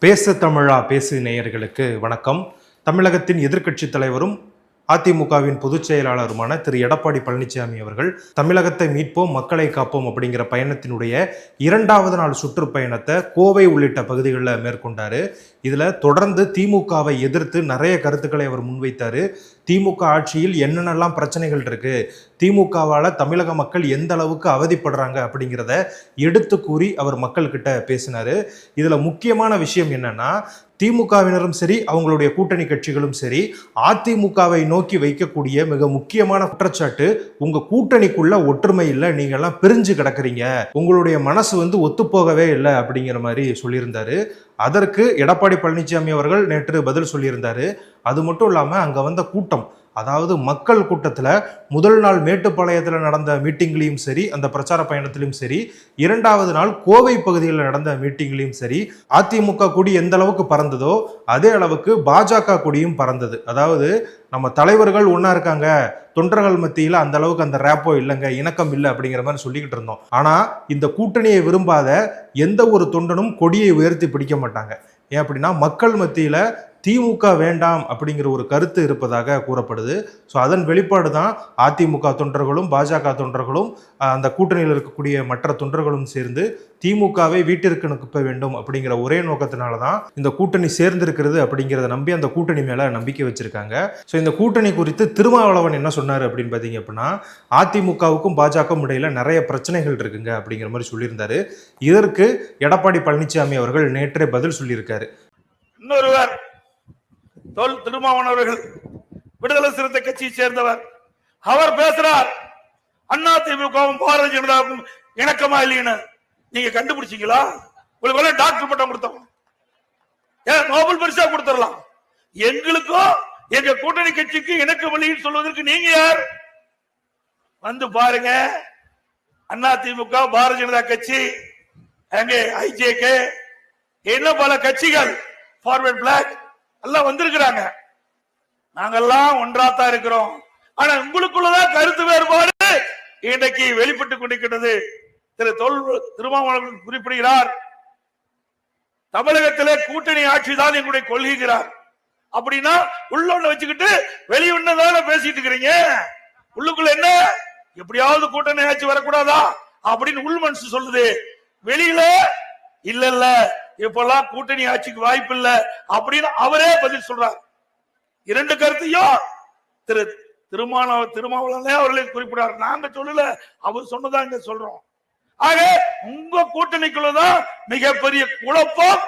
பேச தமிழா பேசு நேயர்களுக்கு வணக்கம். தமிழகத்தின் எதிர்க்கட்சித் தலைவரும் அதிமுகவின் பொதுச் செயலாளருமான திரு. எடப்பாடி பழனிசாமி அவர்கள் தமிழகத்தை மீட்போம் மக்களை காப்போம் அப்படிங்கிற பயணத்தினுடைய இரண்டாவது நாள் சுற்றுப்பயணத்தை கோவை உள்ளிட்ட பகுதிகளில் மேற்கொண்டாரு. இதில் தொடர்ந்து திமுகவை எதிர்த்து நிறைய கருத்துக்களை அவர் முன்வைத்தார். திமுக ஆட்சியில் என்னென்னலாம் பிரச்சனைகள் இருக்குது திமுகவால் தமிழக மக்கள் எந்த அளவுக்கு அவதிப்படுறாங்க அப்படிங்கிறத எடுத்து கூறி அவர் மக்கள்கிட்ட பேசினார். இதில் முக்கியமான விஷயம் என்னென்னா திமுகவினரும் சரி அவங்களுடைய கூட்டணி கட்சிகளும் சரி அதிமுகவை நோக்கி வைக்கக்கூடிய மிக முக்கியமான குற்றச்சாட்டு உங்க கூட்டணிக்குள்ள ஒற்றுமை இல்லை நீங்கெல்லாம் பிரிஞ்சு கிடக்குறீங்க. உங்களுடைய மனசு வந்து ஒத்துப்போகவே இல்லை அப்படிங்கிற மாதிரி சொல்லியிருந்தாரு. அதற்கு எடப்பாடி பழனிசாமி அவர்கள் நேற்று பதில் சொல்லியிருந்தாரு. அது மட்டும் இல்லாமல் அங்கே வந்த கூட்டம் அதாவது மக்கள் கூட்டத்தில் முதல் நாள் மேட்டுப்பாளையத்தில் நடந்த மீட்டிங்லேயும் சரி அந்த பிரச்சார பயணத்திலையும் சரி இரண்டாவது நாள் கோவை பகுதியில் நடந்த மீட்டிங்லேயும் சரி அதிமுக கொடி எந்த அளவுக்கு பறந்ததோ அதே அளவுக்கு பாஜக கொடியும் பறந்தது. அதாவது நம்ம தலைவர்கள் ஒன்றா இருக்காங்க தொண்டர்கள் மத்தியில் அந்த அளவுக்கு அந்த ரேப்போ இல்லைங்க இணக்கம் இல்லை அப்படிங்கிற மாதிரி சொல்லிக்கிட்டு இருந்தோம். ஆனால் இந்த கூட்டணியை விரும்பாத எந்த ஒரு தொண்டனும் கொடியை உயர்த்தி பிடிக்க மாட்டாங்க. ஏன் அப்படின்னா மக்கள் மத்தியில் திமுக வேண்டாம் அப்படிங்கிற ஒரு கருத்து இருப்பதாக கூறப்படுது. ஸோ அதன் வெளிப்பாடு தான் அதிமுக தொண்டர்களும் பாஜக தொண்டர்களும் அந்த கூட்டணியில் இருக்கக்கூடிய மற்ற தொண்டர்களும் சேர்ந்து திமுகவை வீட்டிற்கு அனுப்ப வேண்டும் அப்படிங்கிற ஒரே நோக்கத்தினால தான் இந்த கூட்டணி சேர்ந்திருக்கிறது அப்படிங்கிறத நம்பி அந்த கூட்டணி மேலே நம்பிக்கை வச்சிருக்காங்க. ஸோ இந்த கூட்டணி குறித்து திருமாவளவன் என்ன சொன்னார் அப்படின்னு பார்த்தீங்க அப்படின்னா அதிமுகவுக்கும் பாஜகவும் இடையில நிறைய பிரச்சனைகள் இருக்குங்க அப்படிங்கிற மாதிரி சொல்லியிருந்தாரு. இதற்கு எடப்பாடி பழனிசாமி அவர்கள் நேற்றே பதில் சொல்லியிருக்காரு. இன்னொருவர் தொல் திருமாவன் அவர்கள் விடுதலை சிறுத்தை கட்சியை சேர்ந்தவர். அவர் பேசுறார் அண்ணா திமுகவும் பாரதிய ஜனதாவுக்கும் இணக்கமா இல்லைன்னு. நீங்க கண்டுபிடிச்சீங்களா? உங்களுக்கு டாக்டர் பட்டம் கொடுத்தோம். ஏன் நோபல் பரிசா கொடுத்துடலாம். எங்களுக்கும் எங்க கூட்டணி கட்சிக்கு இணக்கம் இல்லைன்னு சொல்வதற்கு நீங்க யார்? வந்து பாருங்க. அண்ணா திமுக பாரதிய ஜனதா கட்சி அங்கே ஐஜேகே இன்னும் பல கட்சிகள்? ஃபார்வர்ட் பிளாக் எல்லாம் வந்திருக்கிறாங்க. நாங்கெல்லாம் ஒன்றாத்தான் இருக்கிறோம். ஆனா உங்களுக்குள்ளதான் கருத்து வேறுபாடு இன்றைக்கு வெளிப்பட்டு கொண்டிருக்கிறது. திரு தொல் திருமாவளவன் குறிப்பிடுகிறார் தமிழகத்திலே கூட்டணி ஆட்சி தான் எங்களுடைய கொள்கிறார் அப்படின்னா உள்ள ஒண்ணு வச்சுக்கிட்டு வெளியுன்னதான பேசிட்டு இருக்கிறீங்க? உள்ளுக்குள்ள என்ன? எப்படியாவது கூட்டணி ஆட்சி வரக்கூடாதா? அப்படின்னு உள் மனசு சொல்லுது. வெளியில இல்ல இல்ல இப்பெல்லாம் கூட்டணி ஆட்சிக்கு வாய்ப்பு இல்லை அப்படின்னு அவரே பதில் சொல்றார். இரண்டு கருத்தையும் திரு திருமாவ திருமாவளவனே அவர்களை குறிப்பிடார். நாங்க சொல்லல அவர் சொன்னதான் இங்க சொல்றோம். ஆக உங்க கூட்டணிக்குள்ளதான் மிகப்பெரிய குழப்பம்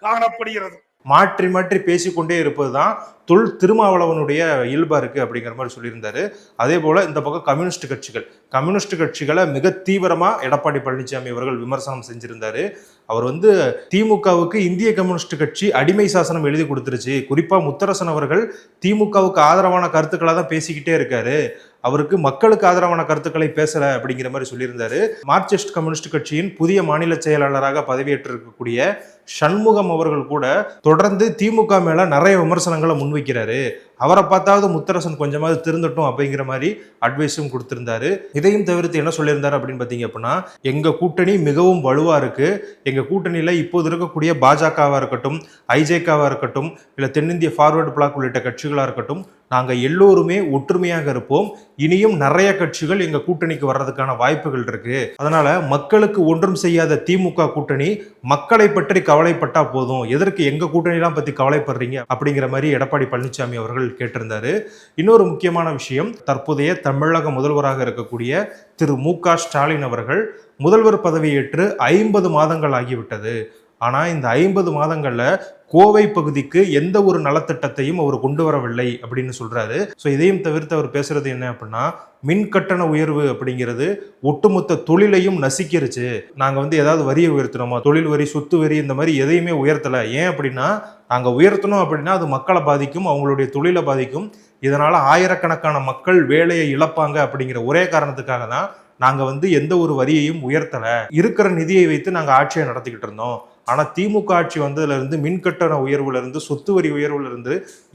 காணப்படுகிறது. மாற்றி மாற்றி பேசிக்கொண்டே இருப்பது தான் தொல் திருமாவளவனுடைய இயல்பா இருக்கு அப்படிங்கிற மாதிரி சொல்லியிருந்தாரு. அதே போல இந்த பக்கம் கம்யூனிஸ்ட் கட்சிகள். கம்யூனிஸ்ட் கட்சிகளை மிக தீவிரமா எடப்பாடி பழனிசாமி அவர்கள் விமர்சனம் செஞ்சிருந்தாரு. அவர் வந்து திமுகவுக்கு இந்திய கம்யூனிஸ்ட் கட்சி அடிமை சாசனம் எழுதி கொடுத்துருச்சு. குறிப்பா முத்தரசன் அவர்கள் திமுகவுக்கு ஆதரவான கருத்துக்களை தான் பேசிக்கிட்டே இருக்காரு. அவருக்கு மக்களுக்கு ஆதரவான கருத்துக்களை பேசல அப்படிங்கிற மாதிரி சொல்லியிருந்தாரு. மார்க்சிஸ்ட் கம்யூனிஸ்ட் கட்சியின் புதிய மாநில செயலாளராக பதவியேற்றிருக்கக்கூடிய சண்முகம் அவர்கள் கூட தொடர்ந்து திமுக மேல நிறைய விமர்சனங்களை முன்வைக்கிறாரு. அவரை பார்த்தாவது முத்தரசன் கொஞ்சமாவது திருந்தட்டும் அப்படிங்கிற மாதிரி அட்வைஸும் கொடுத்துருந்தாரு. இதையும் தவிர்த்து என்ன சொல்லியிருந்தாரு அப்படின்னு பார்த்தீங்க அப்படின்னா எங்கள் கூட்டணி மிகவும் வலுவாக இருக்குது எங்கள் கூட்டணியில் இப்போது இருக்கக்கூடிய பாஜகவாக இருக்கட்டும் ஐஜேகாவாக இருக்கட்டும் இல்லை தென்னிந்திய ஃபார்வர்டு பிளாக் உள்ளிட்ட கட்சிகளாக இருக்கட்டும் நாங்கள் எல்லோருமே ஒற்றுமையாக இருப்போம். இனியும் நிறைய கட்சிகள் எங்கள் கூட்டணிக்கு வர்றதுக்கான வாய்ப்புகள் இருக்கு. அதனால மக்களுக்கு ஒன்றும் செய்யாத திமுக கூட்டணி மக்களை பற்றி கவலைப்பட்டா போதும். எதற்கு எங்கள் கூட்டணிலாம் பற்றி கவலைப்படுறீங்க? அப்படிங்கிற மாதிரி எடப்பாடி பழனிசாமி அவர்கள் கேட்டிருந்தாரு. இன்னொரு முக்கியமான விஷயம் தற்போதைய தமிழக முதல்வராக இருக்கக்கூடிய திரு மு க ஸ்டாலின் அவர்கள் முதல்வர் பதவியேற்று ஐம்பது மாதங்கள் ஆகிவிட்டது. ஆனால் இந்த ஐம்பது மாதங்களில் கோவை பகுதிக்கு எந்த ஒரு நலத்திட்டத்தையும் அவர் கொண்டு வரவில்லை அப்படின்னு சொல்றாரு. ஸோ இதையும் தவிர்த்து அவர் பேசுறது என்ன அப்படின்னா மின் கட்டண உயர்வு அப்படிங்கிறது ஒட்டுமொத்த தொழிலையும் நசிக்கிருச்சு. நாங்கள் வந்து ஏதாவது வரியை உயர்த்தினோமா? தொழில் வரி சொத்து வரி இந்த மாதிரி எதையுமே உயர்த்தலை. ஏன் அப்படின்னா நாங்கள் உயர்த்தணும் அப்படின்னா அது மக்களை பாதிக்கும் அவங்களுடைய தொழிலை பாதிக்கும். இதனால் ஆயிரக்கணக்கான மக்கள் வேலையை இழப்பாங்க அப்படிங்கிற ஒரே காரணத்துக்காக தான் நாங்கள் வந்து எந்த ஒரு வரியையும் உயர்த்தலை. இருக்கிற நிதியை வைத்து நாங்கள் ஆட்சியை நடத்திக்கிட்டு இருந்தோம். ஆனால் திமுக ஆட்சி வந்ததுலேருந்து மின்கட்டண உயர்வுலேருந்து சொத்து வரி உயர்வுலேருந்து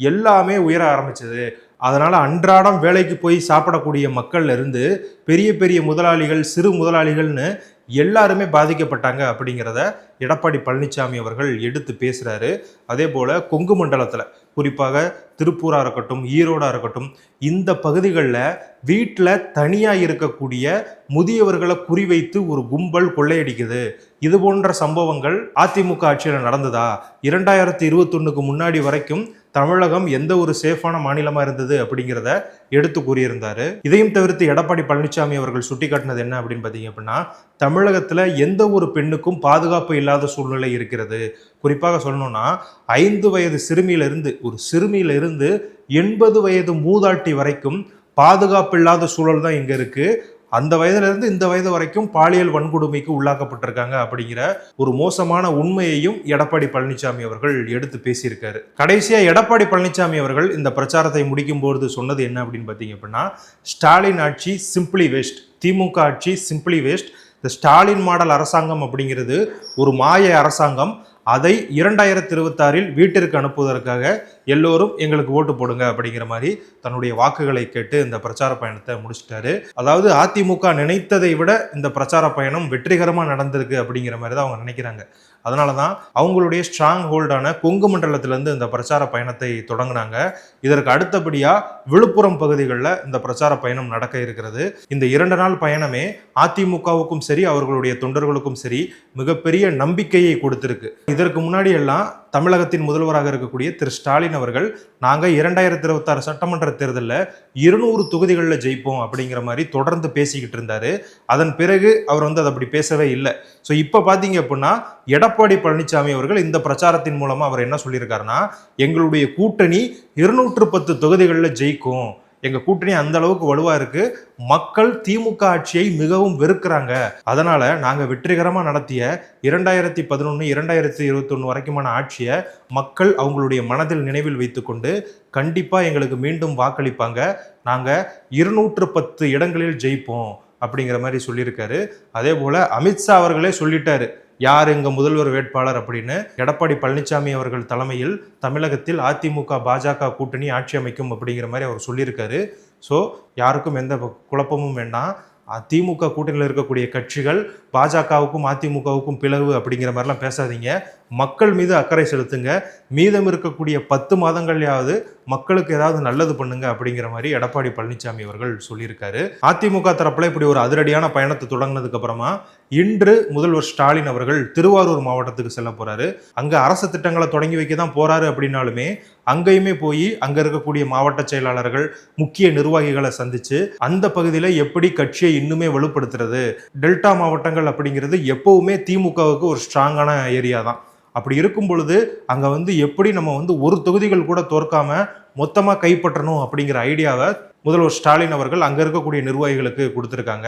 எல்லாமே உயர ஆரம்பிச்சது. அதனால் அன்றாடம் வேலைக்கு போய் சாப்பிடக்கூடிய மக்கள்ல இருந்து பெரிய பெரிய முதலாளிகள் சிறு முதலாளிகள்னு எல்லாருமே பாதிக்கப்பட்டாங்க அப்படிங்கிறத எடப்பாடி பழனிசாமி அவர்கள் எடுத்து பேசுகிறாரு அதே போல் கொங்கு மண்டலத்தில் குறிப்பாக திருப்பூராக இருக்கட்டும் ஈரோடாக இருக்கட்டும் இந்த பகுதிகளில் வீட்டில் தனியாக இருக்கக்கூடிய முதியவர்களை குறிவைத்து ஒரு கும்பல் கொள்ளையடிக்குது. இது போன்ற சம்பவங்கள் அதிமுக ஆட்சியில் நடந்ததா? இரண்டாயிரத்தி இருபத்தொன்னுக்கு முன்னாடி வரைக்கும் தமிழகம் எந்த ஒரு சேஃபான மாநிலமா இருந்தது அப்படிங்கிறத எடுத்து கூறியிருந்தாரு. இதையும் தவிர்த்து எடப்பாடி பழனிசாமி அவர்கள் சுட்டிக்காட்டினது என்ன அப்படின்னு பார்த்தீங்க அப்படின்னா தமிழகத்துல எந்த ஒரு பெண்ணுக்கும் பாதுகாப்பு இல்லாத சூழ்நிலை இருக்கிறது. குறிப்பாக சொல்லணும்னா ஐந்து வயது சிறுமியிலிருந்து ஒரு சிறுமியிலிருந்து எண்பது வயது மூதாட்டி வரைக்கும் பாதுகாப்பு இல்லாத சூழல் தான் இங்கே இருக்குது அந்த வயதுலேருந்து இந்த வயது வரைக்கும் பாலியல் வன்கொடுமைக்கு உள்ளாக்கப்பட்டிருக்காங்க அப்படிங்கிற ஒரு மோசமான உண்மையையும் எடப்பாடி பழனிசாமி அவர்கள் எடுத்து பேசியிருக்காரு. கடைசியா எடப்பாடி பழனிசாமி அவர்கள் இந்த பிரச்சாரத்தை முடிக்கும் போது சொன்னது என்ன அப்படின்னு பார்த்தீங்க அப்படின்னா ஸ்டாலின் ஆட்சி சிம்பிளி வேஸ்ட் திமுக ஆட்சி சிம்பிளி வேஸ்ட் இந்த ஸ்டாலின் மாடல் அரசாங்கம் அப்படிங்கிறது ஒரு மாய அரசாங்கம். அதை இரண்டாயிரத்தி இருபத்தாறில் வீட்டிற்கு அனுப்புவதற்காக எல்லோரும் எங்களுக்கு ஓட்டு போடுங்க அப்படிங்கிற மாதிரி தன்னுடைய வாக்குகளை கேட்டு இந்த பிரச்சார பயணத்தை முடிச்சிட்டாரு. அதாவது அதிமுக நினைத்ததை விட இந்த பிரச்சார பயணம் வெற்றிகரமாக நடந்திருக்கு அப்படிங்கிற மாதிரி தான் அவங்க நினைக்கிறாங்க. அதனால தான் அவங்களுடைய ஸ்ட்ராங் ஹோல்டான கொங்கு மண்டலத்திலேருந்து இந்த பிரச்சார பயணத்தை தொடங்கினாங்க. இதற்கு அடுத்தபடியாக விழுப்புரம் பகுதிகளில் இந்த பிரச்சார பயணம் நடக்க இருக்கிறது. இந்த இரண்டு நாள் பயணமே அதிமுகவுக்கும் சரி அவர்களுடைய தொண்டர்களுக்கும் சரி மிகப்பெரிய நம்பிக்கையை கொடுத்திருக்கு. இதற்கு முன்னாடி எல்லாம் தமிழகத்தின் முதல்வராக இருக்கக்கூடிய திரு ஸ்டாலின் அவர்கள் நாங்கள் இரண்டாயிரத்தி இருபத்தாறு சட்டமன்ற தேர்தலில் இருநூறு தொகுதிகளில் ஜெயிப்போம் அப்படிங்கிற மாதிரி தொடர்ந்து பேசிக்கிட்டு இருந்தார். அதன் பிறகு அவர் வந்து அதை அப்படி பேசவே இல்லை. ஸோ இப்போ பார்த்தீங்க அப்படின்னா எடப்பாடி பழனிசாமி அவர்கள் இந்த பிரச்சாரத்தின் மூலமாக அவர் என்ன சொல்லியிருக்காருன்னா எங்களுடைய கூட்டணி இருநூற்று பத்து தொகுதிகளில் ஜெயிக்கும். எங்கள் கூட்டணி அந்த அளவுக்கு வலுவாக இருக்கு. மக்கள் திமுக ஆட்சியை மிகவும் வெறுக்கிறாங்க. அதனால நாங்கள் வெற்றிகரமாக நடத்திய இரண்டாயிரத்தி பதினொன்று இரண்டாயிரத்தி இருபத்தொன்று வரைக்குமான ஆட்சியை மக்கள் அவங்களுடைய மனதில் நினைவில் வைத்துக்கொண்டு கண்டிப்பாக எங்களுக்கு மீண்டும் வாக்களிப்பாங்க. நாங்கள் இருநூற்று பத்து இடங்களில் ஜெயிப்போம் அப்படிங்கிற மாதிரி சொல்லியிருக்காரு. அதே போல் அமித்ஷா அவர்களே சொல்லிட்டாரு. யார் எங்கள் முதல்வர் வேட்பாளர் அப்படின்னு எடப்பாடி பழனிசாமி அவர்கள் தலைமையில் தமிழகத்தில் அதிமுக பாஜக கூட்டணி ஆட்சி அமைக்கும் அப்படிங்கிற மாதிரி அவர் சொல்லியிருக்காரு. ஸோ யாருக்கும் எந்த குழப்பமும் வேண்டாம். திமுக கூட்டணியில் இருக்கக்கூடிய கட்சிகள் பாஜகவுக்கும் அதிமுகவுக்கும் பிளவு அப்படிங்கிற மாதிரிலாம் பேசாதீங்க. மக்கள் மீது அக்கறை செலுத்துங்க. மீதம் இருக்கக்கூடிய பத்து மாதங்கள்லையாவது மக்களுக்கு ஏதாவது நல்லது பண்ணுங்க அப்படிங்கிற மாதிரி எடப்பாடி பழனிசாமி அவர்கள் சொல்லியிருக்காரு. அதிமுக தரப்புல இப்படி ஒரு அதிரடியான பயணத்தை தொடங்கினதுக்கு அப்புறமா இன்று முதல்வர் ஸ்டாலின் அவர்கள் திருவாரூர் மாவட்டத்துக்கு செல்ல போறாரு. அங்க அரசு திட்டங்களை தொடங்கி வைக்க தான் போறாரு அப்படின்னாலுமே அங்கேயுமே போய் அங்க இருக்கக்கூடிய மாவட்ட செயலாளர்கள் முக்கிய நிர்வாகிகளை சந்திச்சு அந்த பகுதியில எப்படி கட்சியை இன்னுமே வலுப்படுத்துறது டெல்டா மாவட்டங்கள் அப்படிங்கிறது எப்பவுமே திமுகவுக்கு ஒரு ஸ்ட்ராங்கான ஏரியா தான் அப்படி இருக்கும் பொழுது அங்க வந்து எப்படி நம்ம வந்து ஒரு தொகுதிகள் கூட தோற்காம மொத்தமாக கைப்பற்றணும் அப்படிங்கிற ஐடியாவை முதல்வர் ஸ்டாலின் அவர்கள் அங்கே இருக்கக்கூடிய நிர்வாகிகளுக்கு கொடுத்துருக்காங்க.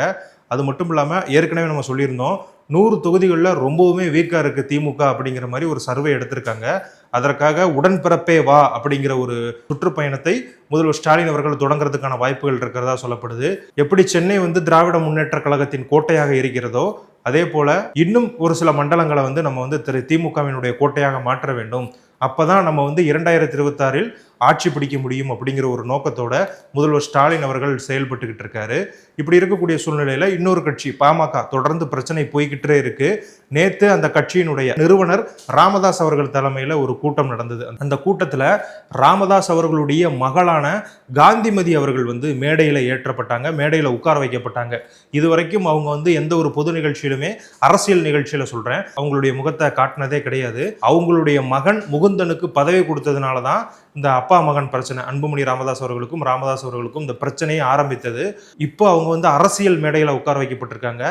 அது மட்டும் இல்லாமல் ஏற்கனவே நம்ம சொல்லியிருந்தோம் நூறு தொகுதிகளில் ரொம்பவுமே வீக்காக இருக்குது திமுக அப்படிங்கிற மாதிரி ஒரு சர்வே எடுத்திருக்காங்க. அதற்காக உடன்பிறப்பே வா அப்படிங்கிற ஒரு சுற்றுப்பயணத்தை முதல்வர் ஸ்டாலின் அவர்கள் தொடங்குறதுக்கான வாய்ப்புகள் இருக்கிறதா சொல்லப்படுது. எப்படி சென்னை வந்து திராவிட முன்னேற்ற கழகத்தின் கோட்டையாக இருக்கிறதோ அதே போல இன்னும் ஒரு சில மண்டலங்களை வந்து நம்ம வந்து திரு திமுகவினுடைய கோட்டையாக மாற்ற வேண்டும். அப்பதான் நம்ம வந்து இரண்டாயிரத்தி இருபத்தாறில் ஆட்சி பிடிக்க முடியும் அப்படிங்கிற ஒரு நோக்கத்தோட முதல்வர் ஸ்டாலின் அவர்கள் செயல்பட்டுக்கிட்டு இருக்காரு. இப்படி இருக்கக்கூடிய சூழ்நிலையில இன்னொரு கட்சி பாமக தொடர்ந்து பிரச்சனை போய்கிட்டே இருக்கு. நேத்து அந்த கட்சியினுடைய நிறுவனர் ராமதாஸ் அவர்கள் தலைமையில ஒரு கூட்டம் நடந்தது. அந்த கூட்டத்துல ராமதாஸ் அவர்களுடைய மகளான காந்திமதி அவர்கள் வந்து மேடையில ஏற்றப்பட்டாங்க மேடையில உட்கார வைக்கப்பட்டாங்க. இதுவரைக்கும் அவங்க வந்து எந்த ஒரு பொது நிகழ்ச்சியிலுமே அரசியல் நிகழ்ச்சியில சொல்றேன். அவங்களுடைய முகத்தை காட்டினதே கிடையாது. அவங்களுடைய மகன் முகுந்தனுக்கு பதவி கொடுத்ததுனால தான் இந்த அப்பா மகன் பிரச்சனை அன்புமணி ராமதாஸ் அவர்களுக்கும் ராமதாஸ் அவர்களுக்கும் இந்த பிரச்சனையை ஆரம்பித்தது. இப்போ அவங்க வந்து அரசியல் மேடையில் உட்கார வைக்கப்பட்டிருக்காங்க.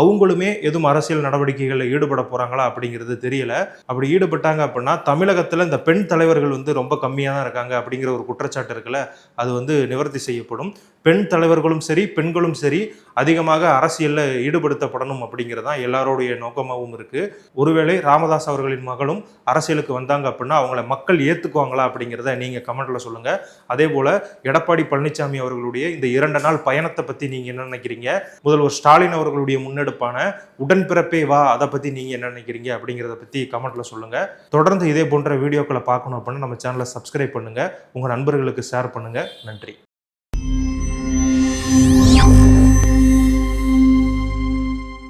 அவங்களுமே எதுவும் அரசியல் நடவடிக்கைகளில் ஈடுபட போகிறாங்களா அப்படிங்கிறது தெரியல. அப்படி ஈடுபட்டாங்க அப்படின்னா தமிழகத்தில் இந்த பெண் தலைவர்கள் வந்து ரொம்ப கம்மியாக தான் இருக்காங்க அப்படிங்கிற ஒரு குற்றச்சாட்டு இருக்குல்ல அது வந்து நிவர்த்தி செய்யப்படும். பெண் தலைவர்களும் சரி பெண்களும் சரி அதிகமாக அரசியலில் ஈடுபடுத்தப்படணும் அப்படிங்கிறது தான் எல்லாரோடைய நோக்கமாகவும் இருக்குது ஒருவேளை ராமதாஸ் அவர்களின் மகளும் அரசியலுக்கு வந்தாங்க அப்படின்னா அவங்கள மக்கள் ஏற்றுக்குவாங்களா அப்படிங்கிறத நீங்கள் கமெண்ட்டில் சொல்லுங்கள் அதே போல் எடப்பாடி பழனிசாமி அவர்களுடைய இந்த இரண்டு நாள் பயணத்தை பற்றி நீங்கள் என்ன நினைக்கிறீங்க? முதல்வர் ஸ்டாலின் அவர்களுடைய முன்னெடுப்பான உடன்பிறப்பே வா அதை பத்தி நீங்க என்ன நினைக்கிறீங்க அப்படிங்கிறத பத்தி கமெண்ட்ல சொல்லுங்க. தொடர்ந்து இதே போன்ற வீடியோக்களை பார்க்கணும் அப்படின்னா நம்ம சேனலை சப்ஸ்கிரைப் பண்ணுங்க. உங்க நண்பர்களுக்கு ஷேர் பண்ணுங்க. நன்றி.